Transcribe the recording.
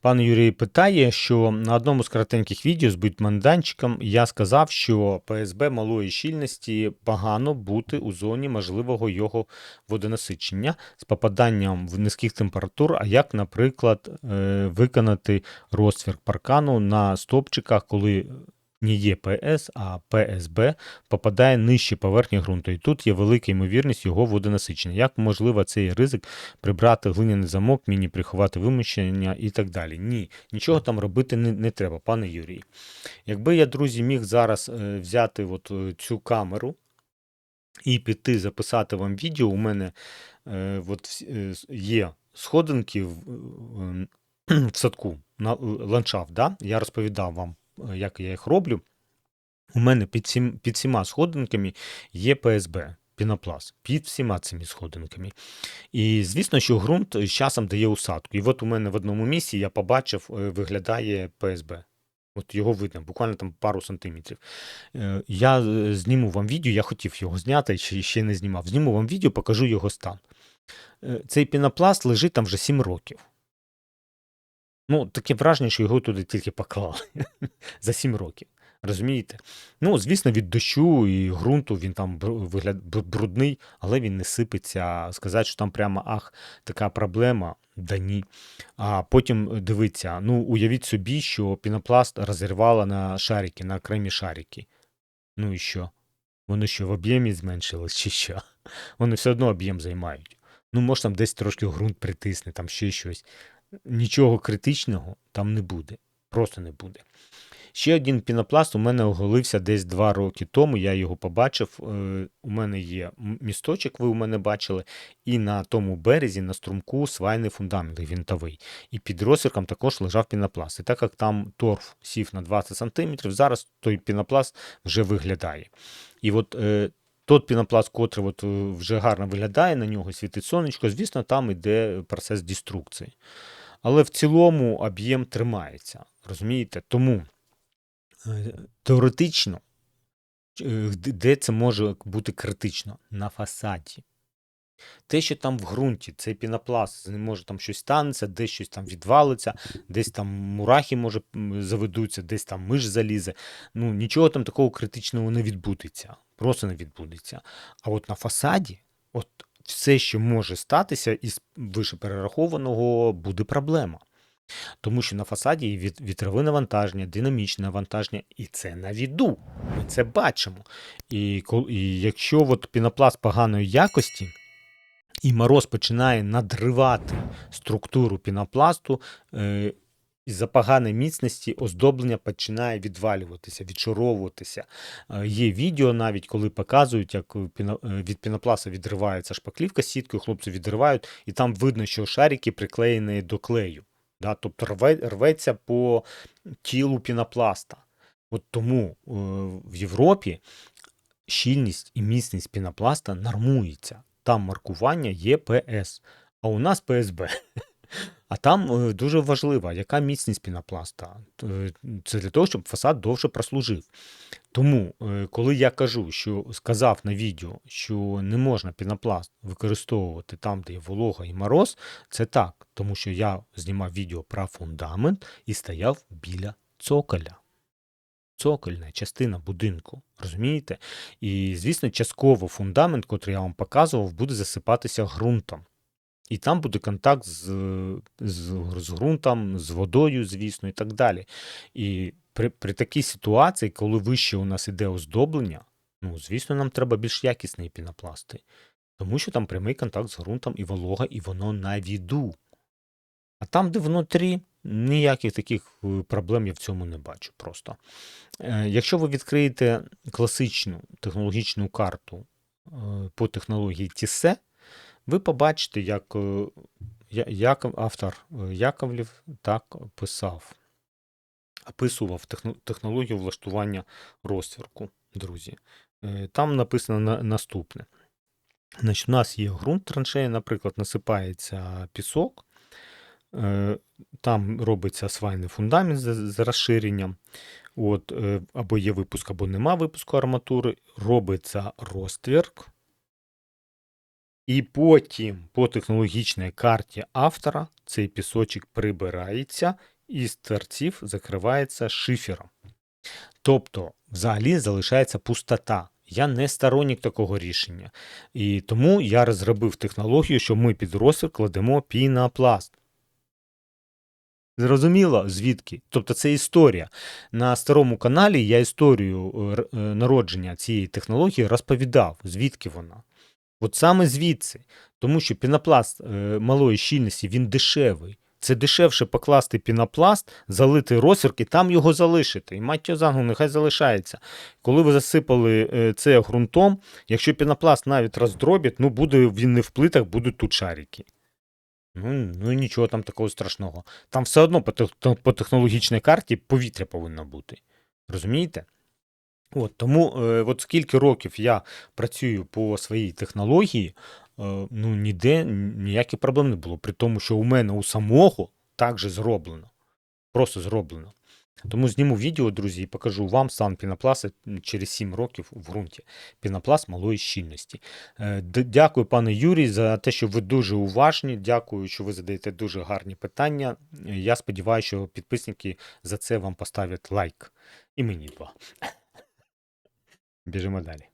Пан Юрій питає, що на одному з коротеньких відео з будь-манданчиком я сказав, що ПСБ малої щільності погано бути у зоні можливого його водонасичення з попаданням в низьких температур, а як, наприклад, е, виконати розтвір паркану на стопчиках, коли не є ПС, а ПСБ попадає нижче поверхні ґрунту. І тут є велика ймовірність його водонасичення. Як можливо цей ризик прибрати глиняний замок, міні приховати виміщення і так далі? Ні, нічого там робити не, не треба, пане Юрій. Якби я, друзі, міг зараз е, взяти от е, цю камеру і піти записати вам відео, у мене е, от, е, є сходинки в, е, в садку, на, ландшафт. Да? Я розповідав вам, як я їх роблю. У мене під, всім, під всіма сходинками є ПСБ, пінопласт, під всіма цими сходинками. І звісно, що ґрунт з часом дає усадку. І от у мене в одному місці я побачив, е, виглядає ПСБ. От його видно, буквально там пару сантиметрів. Е, Я е, зніму вам відео, я хотів його зняти, ще, не знімав. Зніму вам відео, покажу його стан. Цей пінопласт лежить там вже 7 років. Ну, таке враження, що його туди тільки поклали за 7 років. Розумієте? Ну, звісно, від дощу і ґрунту він там вигляд брудний, але він не сипеться. Сказати, що там прямо ах, така проблема, да ні. А потім дивиться, ну, уявіть собі, що пінопласт розірвало на шарики, на окремі шарики. Ну і що? Вони що, в об'ємі зменшились, чи що? Вони все одно об'єм займають. Ну, може, там десь трошки ґрунт притисне, там ще щось. Нічого критичного там не буде. Просто не буде. Ще один пінопласт у мене оголився десь два роки тому. Я його побачив. Е, У мене є місточок, ви у мене бачили, і на тому березі, на струмку, свайний фундамент гвинтовий. І під розсірком також лежав пінопласт. І так як там торф сів на 20 см, зараз той пінопласт вже виглядає. І от е, тот пінопласт, котрий от, е, вже гарно виглядає, на нього світить сонечко, звісно, там йде процес деструкції. Але в цілому об'єм тримається. Розумієте? Тому е, теоретично, е, де- це може бути критично? На фасаді. Те, що там в ґрунті, цей пінопласт, ним може там щось станеться, десь щось там відвалиться, десь там мурахи може заведуться, десь там миш залізе. Ну, нічого там такого критичного не відбудеться. Просто не відбудеться. А от на фасаді, от все, що може статися із вишеперерахованого, буде проблема. Тому що на фасаді є вітрове навантаження, динамічне навантаження, і це на віду. Ми це бачимо. І, і якщо от пінопласт поганої якості, і мороз починає надривати структуру пінопласту, е, із-за поганої міцності оздоблення починає відвалюватися, відшуровуватися. Е, Є відео навіть, коли показують, як е, е, від пінопласта відривається шпаклівка сіткою, хлопці відривають, і там видно, що шарики приклеєні до клею. Да? Тобто рве, рветься по тілу пінопласта. От тому в Європі щільність і міцність пінопласта нормується. Там маркування є ПС, а у нас ПСБ. А там е, дуже важливо, яка міцність пінопласта. Е, Це для того, щоб фасад довше прослужив. Тому, е, коли я кажу, що сказав на відео, що не можна пінопласт використовувати там, де є волога і мороз, це так, тому що я знімав відео про фундамент і стояв біля цоколя. Цокольна частина будинку, розумієте? І, звісно, частково фундамент, котрий я вам показував, буде засипатися ґрунтом. І там буде контакт з, з, з ґрунтом, з водою, звісно, і так далі. І при, при такій ситуації, коли вище у нас іде оздоблення, ну, звісно, нам треба більш якісні пінопласти. Тому що там прямий контакт з ґрунтом і волога, і воно на віду. А там, де внутрі, ніяких таких е, проблем я в цьому не бачу просто. Е, Якщо ви відкриєте класичну технологічну карту е, по технології TISE, ви побачите, як, е, як автор е, Яковлів так писав, описував технологію влаштування розтвірку, друзі. Е, Там написано наступне. Значить, у нас є ґрунт траншеї, наприклад, насипається пісок, там робиться свайний фундамент з, розширенням. От, або є випуск, або нема випуску арматури, робиться розтвірк. І потім по технологічній карті автора цей пісочок прибирається і з торців закривається шифером. Тобто, взагалі залишається пустота. Я не сторонник такого рішення. І тому я розробив технологію, що ми під розсвір кладемо пінопласт. Зрозуміло, звідки? Тобто це історія. На старому каналі я історію е, е, народження цієї технології розповідав, звідки вона. От саме звідси. Тому що пінопласт е, малої щільності він дешевий. Це дешевше покласти пінопласт, залити розсірк там його залишити. І мать загну, нехай залишається. Коли ви засипали е, це ґрунтом, якщо пінопласт навіть роздробить, ну буде він не в плитах, будуть тут шарики. Ну, ну нічого там такого страшного. Там все одно по технологічній карті повітря повинно бути. Розумієте? От, тому е, от скільки років я працюю по своїй технології, е, ну ніде ніяких проблем не було. При тому, що у мене у самого так же зроблено. Просто зроблено. Тому зніму відео, друзі, і покажу вам стан пінопласта через 7 років в ґрунті. Пінопласт малої щільності. Е, Дякую, пане Юрій, за те, що ви дуже уважні. Дякую, що ви задаєте дуже гарні питання. Е, Я сподіваюся, що підписники за це вам поставлять лайк. І мені два. Біжимо далі.